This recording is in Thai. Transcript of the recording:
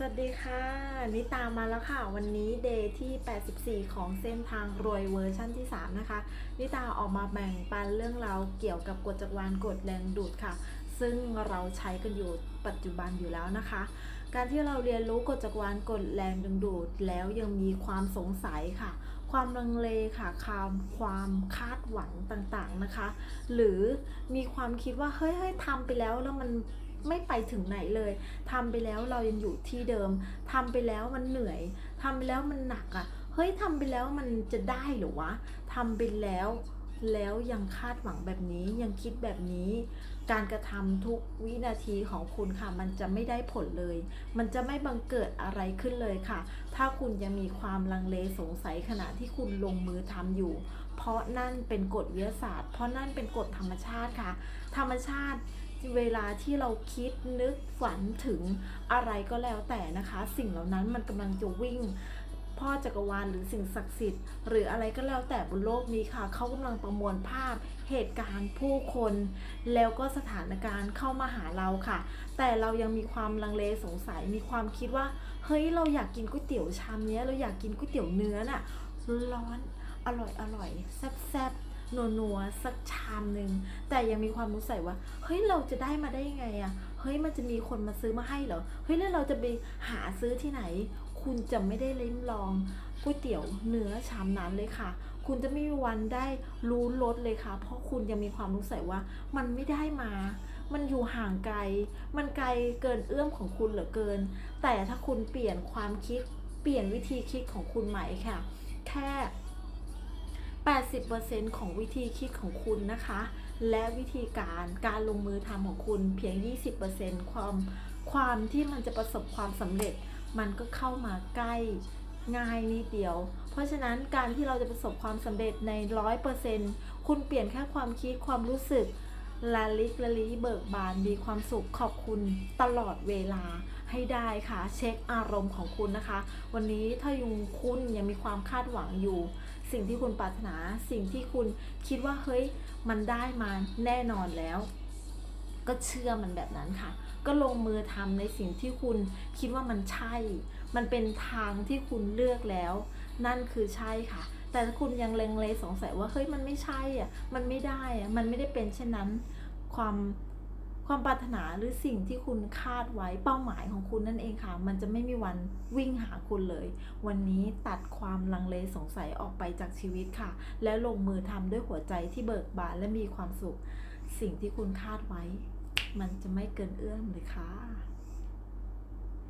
สวัสดีค่ะ นิตามมาแล้วค่ะ วันนี้เดย์ที่ 84 ของเส้นทางรวยเวอร์ชั่นที่ 3 นะคะ นิตาออกมาแบ่งปันเรื่องราวเกี่ยวกับกฎจักรวาลกฎแรงดูดค่ะ ซึ่งเราใช้กันอยู่ปัจจุบันอยู่แล้วนะคะ การที่เราเรียนรู้กฎจักรวาลกฎแรงดึงดูดแล้วยังมีความสงสัยค่ะ ความลังเลค่ะความความคาดหวังต่างๆนะคะ หรือมีความคิดว่าเฮ้ยเฮ้ยทำไปแล้วแล้วมัน ไม่ไปถึงไหนเลยทำไปแล้วเรายังอยู่ที่เดิมทำไปแล้วมันเหนื่อยทำไปแล้วมันหนักอะ่ะ เฮ้ยทำไปแล้วมันจะได้หรือวะทำไปแล้วแล้วยังคาดหวังแบบนี้ยังคิดแบบนี้ การกระทำทุกวินาทีของคุณค่ะ มันจะไม่ได้ผลเลย มันจะไม่บังเกิดอะไรขึ้นเลยค่ะ ถ้าคุณยังมีความลังเลสงสัยขณะที่คุณลงมือทำอยู่ เพราะนั่นเป็นกฎวิทยาศาสตร์ เพราะนั่นเป็นกฎธรรมชาติค่ะ ธรรมชาติ เวลาที่เราคิดนึกฝันถึงอะไรก็แล้วแต่นะคะ สิ่งเหล่านั้นมันกำลังจะวิ่ง พ่อจักรวาลหรือสิ่งศักดิ์สิทธิ์ หรืออะไรก็แล้วแต่บนโลกนี้ค่ะ เขากำลังประมวลภาพเหตุการณ์ผู้คน แล้วก็สถานการณ์เข้ามาหาเราค่ะ แต่เรายังมีความลังเลสงสัยมีความคิดว่า เฮ้ยเราอยากกินก๋วยเตี๋ยวชามนี้เราอยากกินก๋วยเตี๋ยวเนื้อน่ะร้อนอร่อยอร่อยแซ่บแซ่บ นัวนัวๆสักชามหนึ่งแต่ยังมีความรู้สึกว่า เฮ้ยเราจะได้มาได้ยังไงอะเฮ้ยมันจะมีคนมาซื้อมาให้เหรอเฮ้ยแล้วเราจะไปหาซื้อที่ไหน คุณจะไม่ได้ลิ้มลองก๋วยเตี๋ยวเนื้อชามนั้นเลยค่ะ คุณจะไม่มีวันได้รู้รสเลยค่ะ เพราะคุณยังมีความรู้สึกว่า มันไม่ได้มา มันอยู่ห่างไกล มันไกลเกินเอื้อมของคุณเหลือเกิน แต่ถ้าคุณเปลี่ยนความคิดเปลี่ยนวิธีคิดของคุณใหม่ค่ะ แค่ 80%ของวิธีคิดของคุณนะคะ และวิธีการการลงมือทำของคุณเพียง 20%ความความที่มันจะประสบความสำเร็จ มันก็เข้ามาใกล้ง่ายนิดเดียว เพราะฉะนั้นการที่เราจะประสบความสำเร็จใน 100%คุณเปลี่ยนแค่ความคิดความรู้สึกละลิกละลิเบิกบานมีความสุขขอบคุณตลอดเวลาให้ได้ค่ะ เช็คอารมณ์ของคุณนะคะ วันนี้ถ้ายุงคุณยังมีความคาดหวังอยู่ สิ่งที่คุณปรารถนา สิ่งที่คุณคิดว่าเฮ้ยมันได้มาแน่นอนแล้ว ก็เชื่อมันแบบนั้นค่ะ ก็ลงมือทำในสิ่งที่คุณคิดว่ามันใช่ มันเป็นทางที่คุณเลือกแล้ว นั่นคือใช่ค่ะ แต่ถ้าคุณยังเลงเลสงสัยว่าเฮ้ยมันไม่ใช่อะมันไม่ได้อะมันไม่ได้เป็นเช่นนั้นความ ความปรารถนาหรือสิ่งที่คุณคาดไว้เป้าหมายของคุณนั่นเองค่ะ มันจะไม่มีวันวิ่งหาคุณเลย วันนี้ตัดความลังเลสงสัยออกไปจากชีวิตค่ะ แล้วลงมือทำด้วยหัวใจที่เบิกบานและมีความสุข สิ่งที่คุณคาดไว้ มันจะไม่เกินเอื้อมเลยค่ะ